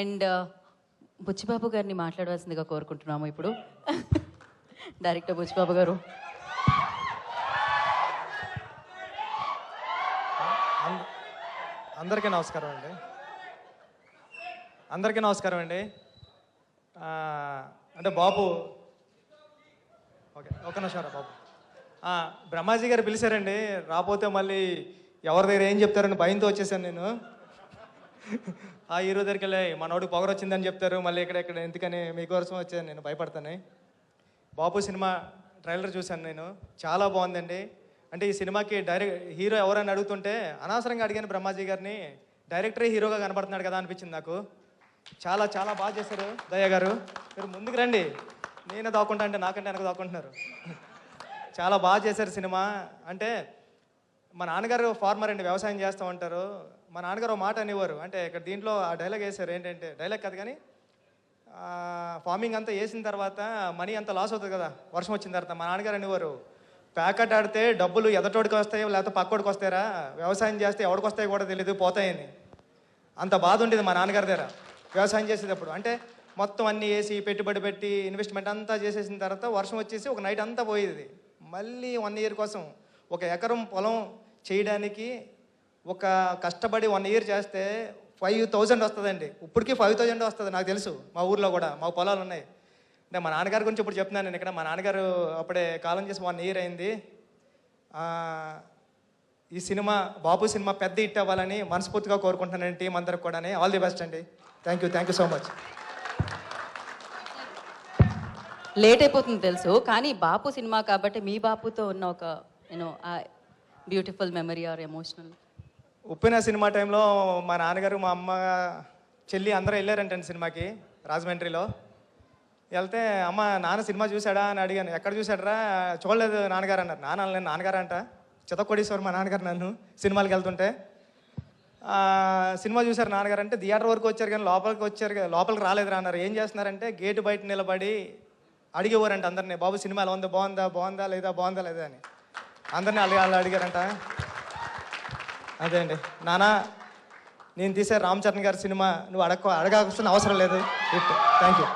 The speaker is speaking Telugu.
అండ్ బుచ్చిబాబు గారిని మాట్లాడవలసిందిగా కోరుకుంటున్నాము ఇప్పుడు. డైరెక్టర్ బుచ్చిబాబు గారు. అందరికీ నమస్కారం అండి. అందరికీ నమస్కారం అండి. అంటే బాబు ఓకే ఒక నిమిషం బాబు. బ్రహ్మాజీ గారు పిలిచారండి. రాపోతే మళ్ళీ ఎవరి దగ్గర ఏం చెప్తారని భయంతో వచ్చేసాను నేను. ఆ హీరో దగ్గరికి వెళ్ళి మనోడికి పొగరు వచ్చిందని చెప్తారు మళ్ళీ ఇక్కడ ఇక్కడ ఎందుకని మీకోసం వచ్చాను నేను భయపడతాను. బాబు సినిమా ట్రైలర్ చూశాను నేను చాలా బాగుందండి. అంటే ఈ సినిమాకి డైరెక్ట్ హీరో ఎవరైనా అడుగుతుంటే అనవసరంగా అడిగాను బ్రహ్మాజీ గారిని డైరెక్టరే హీరోగా కనబడుతున్నాడు కదా అనిపించింది నాకు. చాలా చాలా బాగా చేశారు దయ్య గారు. మీరు ముందుకు రండి. నేనే దాక్కుంటా అంటే నాకంటే వెనక దాక్కుంటున్నారు. చాలా బాగా చేశారు సినిమా. అంటే మా నాన్నగారు ఫార్మర్ అండి వ్యవసాయం చేస్తూ ఉంటారు. మా నాన్నగారు మాట అనేవారు. అంటే ఇక్కడ దీంట్లో ఆ డైలాగ్ వేశారు. ఏంటంటే డైలాగ్ కాదు కానీ ఫార్మింగ్ అంతా వేసిన తర్వాత మనీ అంతా లాస్ అవుతుంది కదా వర్షం వచ్చిన తర్వాత మా నాన్నగారు అనేవారు. ప్యాకెట్ ఆడితే డబ్బులు ఎదటోడికి వస్తాయో లేకపోతే పక్కోడికి వస్తారా వ్యవసాయం చేస్తే ఎవడికి వస్తాయో కూడా తెలియదు పోతాయని. అంత బాధ ఉండేది మా నాన్నగారి దగ్గర వ్యవసాయం చేసేటప్పుడు. అంటే మొత్తం అన్నీ వేసి పెట్టుబడి పెట్టి ఇన్వెస్ట్మెంట్ అంతా చేసేసిన తర్వాత వర్షం వచ్చేసి ఒక నైట్ అంతా పోయేది. మళ్ళీ వన్ ఇయర్ కోసం ఒక ఎకరం పొలం చేయడానికి ఒక కష్టపడి వన్ ఇయర్ చేస్తే ఫైవ్ థౌజండ్ వస్తుందండి. ఇప్పటికీ ఫైవ్ థౌజండ్ వస్తుంది నాకు తెలుసు. మా ఊర్లో కూడా మా పొలాలు ఉన్నాయి. అంటే మా నాన్నగారి గురించి ఇప్పుడు చెప్తున్నాను నేను ఇక్కడ. మా నాన్నగారు అప్పుడే కాలం చేసి వన్ ఇయర్ అయింది. ఈ సినిమా బాబు సినిమా పెద్ద హిట్ అవ్వాలని మనస్ఫూర్తిగా కోరుకుంటున్నాను టీం అందరికి కూడా ఆల్ ది బెస్ట్ అండి. Thank you thank you so much late అయిపోతుంది తెలుసు కానీ బాపు సినిమా కాబట్టి మీ బాపుతో ఉన్న ఒక you know beautiful memory or emotional ఉప్పిన cinema టైంలో మా నాన్నగారు మా అమ్మ చెల్లి అందరూ వెళ్ళారంటండి సినిమాకి రాజమండ్రిలో. వెళ్తే అమ్మ నాన్న సినిమా చూశాడా? అని అడిగాను. ఎక్కడ చూశాడరా? చూడలేదు నాన్నగారు అన్నారు. నాన్న నేను నాన్నగారు అంట చితకొడీశ్వర్ మా నాన్నగారు నన్ను సినిమాలకు వెళ్తుంటే. సినిమా చూశారు నాన్నగారు అంటే థియేటర్ వరకు వచ్చారు కానీ లోపలికి వచ్చారు కదా, లోపలికి రాలేదురా అన్నారు. ఏం చేస్తున్నారంటే గేటు బయట నిలబడి అడిగేవారంట అందరినీ. బాబు సినిమా ఎలా బాగుందా? బాగుందా? లేదా? బాగుందా? లేదా? అని. అందరినీ అలా అలా అడిగారంట. అదే అండి. నానా నేను తీసే రామ్ చరణ్ గారి సినిమా నువ్వు అడగ అడగాల్సిన అవసరం లేదు. Thank you